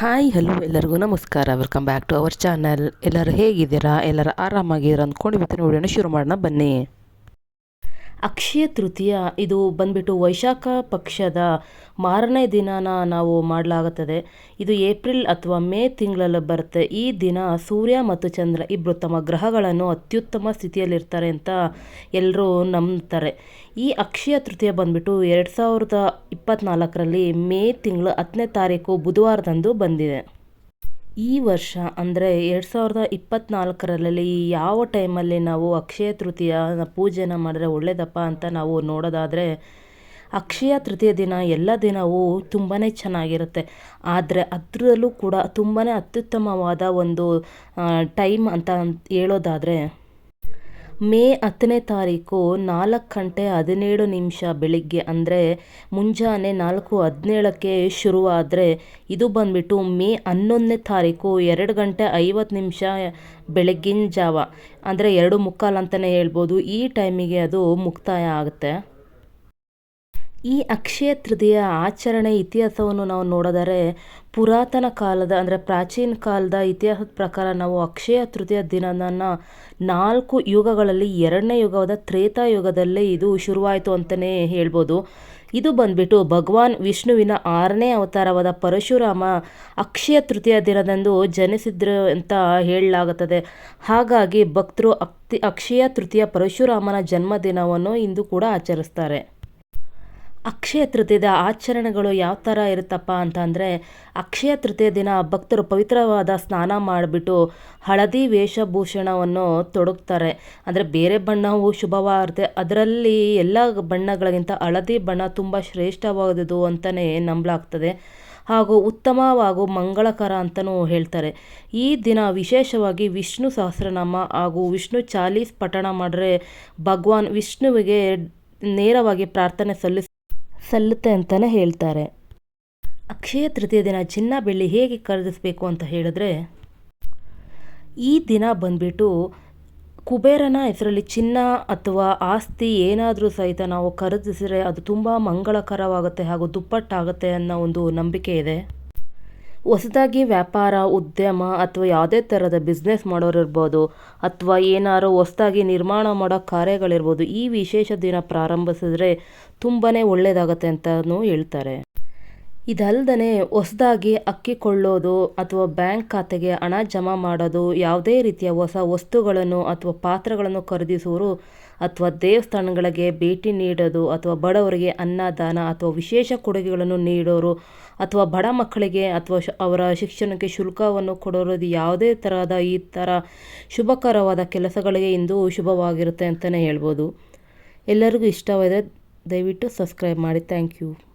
Hi hello ಎಲ್ಲರಿಗೂ ನಮಸ್ಕಾರ. Welcome back to our channel ಎಲ್ಲರೂ ಹೇಗಿದ್ದೀರಾ? ಎಲ್ಲರೂ ಆರಾಮಾಗಿದ್ದೀರಾ ಅಂದ್ಕೊಂಡು ಇವತ್ತಿನ ವಿಡಿಯೋನ ಶುರು ಮಾಡೋಣ ಬನ್ನಿ. ಅಕ್ಷಯ ತೃತೀಯ. ಇದು ಬಂದ್ಬಿಟ್ಟು ವೈಶಾಖ ಪಕ್ಷದ ಮಾರನೇ ದಿನನ ನಾವು ಮಾಡಲಾಗುತ್ತದೆ. ಇದು ಏಪ್ರಿಲ್ ಅಥವಾ ಮೇ ತಿಂಗಳಲ್ಲಿ ಬರುತ್ತೆ. ಈ ದಿನ ಸೂರ್ಯ ಮತ್ತು ಚಂದ್ರ ಇಬ್ಬರು ತಮ್ಮ ಗ್ರಹಗಳನ್ನು ಅತ್ಯುತ್ತಮ ಸ್ಥಿತಿಯಲ್ಲಿರ್ತಾರೆ ಅಂತ ಎಲ್ಲರೂ ನಂಬ್ತಾರೆ. ಈ ಅಕ್ಷಯ ತೃತೀಯ ಬಂದ್ಬಿಟ್ಟು ಎರಡು ಸಾವಿರದ ಇಪ್ಪತ್ತ್ನಾಲ್ಕರಲ್ಲಿ ಮೇ ತಿಂಗಳು ಹತ್ತನೇ ತಾರೀಕು ಬುಧವಾರದಂದು ಬಂದಿದೆ. ಈ ವರ್ಷ ಅಂದರೆ ಎರಡು ಸಾವಿರದ ಇಪ್ಪತ್ತ್ನಾಲ್ಕರಲ್ಲಿ ಯಾವ ಟೈಮಲ್ಲಿ ನಾವು ಅಕ್ಷಯ ತೃತೀಯ ಪೂಜೆನ ಮಾಡಿದ್ರೆ ಒಳ್ಳೆಯದಪ್ಪ ಅಂತ ನಾವು ನೋಡೋದಾದರೆ, ಅಕ್ಷಯ ತೃತೀಯ ದಿನ ಎಲ್ಲ ದಿನವೂ ತುಂಬಾ ಚೆನ್ನಾಗಿರುತ್ತೆ. ಆದರೆ ಅದರಲ್ಲೂ ಕೂಡ ತುಂಬಾ ಅತ್ಯುತ್ತಮವಾದ ಒಂದು ಟೈಮ್ ಅಂತ ಹೇಳೋದಾದರೆ ಮೇ ಹತ್ತನೇ ತಾರೀಕು ನಾಲ್ಕು ಗಂಟೆ ಹದಿನೇಳು ನಿಮಿಷ ಬೆಳಿಗ್ಗೆ ಅಂದರೆ ಮುಂಜಾನೆ ನಾಲ್ಕು ಹದಿನೇಳಕ್ಕೆ ಶುರುವಾದರೆ ಇದು ಬಂದುಬಿಟ್ಟು ಮೇ ಹನ್ನೊಂದನೇ ತಾರೀಕು ಎರಡು ಗಂಟೆ ಐವತ್ತು ನಿಮಿಷ ಬೆಳಗ್ಗಿನ ಜಾವ. ಅಂದರೆ ಎರಡು ಮುಕ್ಕಾಲು ಅಂತಲೇ ಹೇಳ್ಬೋದು. ಈ ಟೈಮಿಗೆ ಅದು ಮುಕ್ತಾಯ ಆಗುತ್ತೆ. ಈ ಅಕ್ಷಯ ತೃತೀಯ ಆಚರಣೆ ಇತಿಹಾಸವನ್ನು ನಾವು ನೋಡಿದರೆ ಪುರಾತನ ಕಾಲದ, ಅಂದರೆ ಪ್ರಾಚೀನ ಕಾಲದ ಇತಿಹಾಸದ ಪ್ರಕಾರ ನಾವು ಅಕ್ಷಯ ತೃತೀಯ ದಿನವನ್ನು ನಾಲ್ಕು ಯುಗಗಳಲ್ಲಿ, ಎರಡನೇ ಯುಗವಾದ ತ್ರೇತಾಯುಗದಲ್ಲೇ ಇದು ಶುರುವಾಯಿತು ಅಂತಲೇ ಹೇಳ್ಬೋದು. ಇದು ಬಂದ್ಬಿಟ್ಟು ಭಗವಾನ್ ವಿಷ್ಣುವಿನ ಆರನೇ ಅವತಾರವಾದ ಪರಶುರಾಮ ಅಕ್ಷಯ ತೃತೀಯ ದಿನದಂದು ಜನಿಸಿದ್ರು ಅಂತ ಹೇಳಲಾಗುತ್ತದೆ. ಹಾಗಾಗಿ ಭಕ್ತರು ಅಕ್ತಿ ಅಕ್ಷಯ ತೃತೀಯ ಪರಶುರಾಮನ ಜನ್ಮದಿನವನ್ನು ಇಂದು ಕೂಡ ಆಚರಿಸ್ತಾರೆ. ಅಕ್ಷಯ ತೃತೀಯದ ಆಚರಣೆಗಳು ಯಾವ ಥರ ಇರುತ್ತಪ್ಪ ಅಂತಂದರೆ ಅಕ್ಷಯ ತೃತೀಯ ದಿನ ಭಕ್ತರು ಪವಿತ್ರವಾದ ಸ್ನಾನ ಮಾಡಿಬಿಟ್ಟು ಹಳದಿ ವೇಷಭೂಷಣವನ್ನು ತೊಡಗ್ತಾರೆ. ಅಂದರೆ ಬೇರೆ ಬಣ್ಣವು ಶುಭವಾಗುತ್ತೆ. ಅದರಲ್ಲಿ ಎಲ್ಲ ಬಣ್ಣಗಳಿಗಿಂತ ಹಳದಿ ಬಣ್ಣ ತುಂಬ ಶ್ರೇಷ್ಠವಾದುದು ಅಂತಲೇ ನಂಬಲಾಗ್ತದೆ. ಹಾಗೂ ಉತ್ತಮವಾಗೂ ಮಂಗಳಕರ ಅಂತಲೂ ಹೇಳ್ತಾರೆ. ಈ ದಿನ ವಿಶೇಷವಾಗಿ ವಿಷ್ಣು ಸಹಸ್ರನಾಮ ಹಾಗೂ ವಿಷ್ಣು ಚಾಲೀಸ್ ಪಠಣ ಮಾಡಿದ್ರೆ ಭಗವಾನ್ ವಿಷ್ಣುವಿಗೆ ನೇರವಾಗಿ ಪ್ರಾರ್ಥನೆ ಸಲ್ಲಿಸ ಸಲ್ಲುತ್ತೆ ಅಂತಲೇ ಹೇಳ್ತಾರೆ. ಅಕ್ಷಯ ತೃತೀಯ ದಿನ ಚಿನ್ನ ಬೆಳ್ಳಿ ಹೇಗೆ ಖರೀದಿಸಬೇಕು ಅಂತ ಹೇಳಿದ್ರೆ, ಈ ದಿನ ಬಂದ್ಬಿಟ್ಟು ಕುಬೇರನ ಹೆಸರಲ್ಲಿ ಚಿನ್ನ ಅಥವಾ ಆಸ್ತಿ ಏನಾದರೂ ಸಹಿತ ನಾವು ಖರೀದಿಸಿದರೆ ಅದು ತುಂಬ ಮಂಗಳಕರವಾಗುತ್ತೆ ಹಾಗೂ ದುಪ್ಪಟ್ಟಾಗುತ್ತೆ ಅನ್ನೋ ಒಂದು ನಂಬಿಕೆ ಇದೆ. ಹೊಸದಾಗಿ ವ್ಯಾಪಾರ, ಉದ್ಯಮ ಅಥವಾ ಯಾವುದೇ ಥರದ ಬಿಸ್ನೆಸ್ ಮಾಡೋರು ಇರ್ಬೋದು ಅಥವಾ ಏನಾರು ಹೊಸದಾಗಿ ನಿರ್ಮಾಣ ಮಾಡೋ ಕಾರ್ಯಗಳಿರ್ಬೋದು ಈ ವಿಶೇಷ ದಿನ ಪ್ರಾರಂಭಿಸಿದ್ರೆ ತುಂಬಾ ಒಳ್ಳೆಯದಾಗತ್ತೆ ಅಂತಲೂ ಹೇಳ್ತಾರೆ. ಇದಲ್ದೇ ಹೊಸದಾಗಿ ಅಕ್ಕಿ ಕೊಳ್ಳೋದು ಅಥವಾ ಬ್ಯಾಂಕ್ ಖಾತೆಗೆ ಹಣ ಜಮಾ ಮಾಡೋದು ಯಾವುದೇ ರೀತಿಯ ಹೊಸ ವಸ್ತುಗಳನ್ನು ಅಥವಾ ಪಾತ್ರಗಳನ್ನು ಖರೀದಿಸುವರು ಅಥವಾ ದೇವಸ್ಥಾನಗಳಿಗೆ ಭೇಟಿ ನೀಡೋದು ಅಥವಾ ಬಡವರಿಗೆ ಅನ್ನದಾನ ಅಥವಾ ವಿಶೇಷ ಕೊಡುಗೆಗಳನ್ನು ನೀಡೋರು ಅಥವಾ ಬಡ ಮಕ್ಕಳಿಗೆ ಅಥವಾ ಅವರ ಶಿಕ್ಷಣಕ್ಕೆ ಶುಲ್ಕವನ್ನು ಕೊಡೋರು ಯಾವುದೇ ತರಹದ ಈ ಥರ ಶುಭಕರವಾದ ಕೆಲಸಗಳಿಗೆ ಇಂದು ಶುಭವಾಗಿರುತ್ತೆ ಅಂತಲೇ ಹೇಳ್ಬೋದು. ಎಲ್ಲರಿಗೂ ಇಷ್ಟವಾದರೆ ದಯವಿಟ್ಟು ಸಬ್ಸ್ಕ್ರೈಬ್ ಮಾಡಿ. Thank you.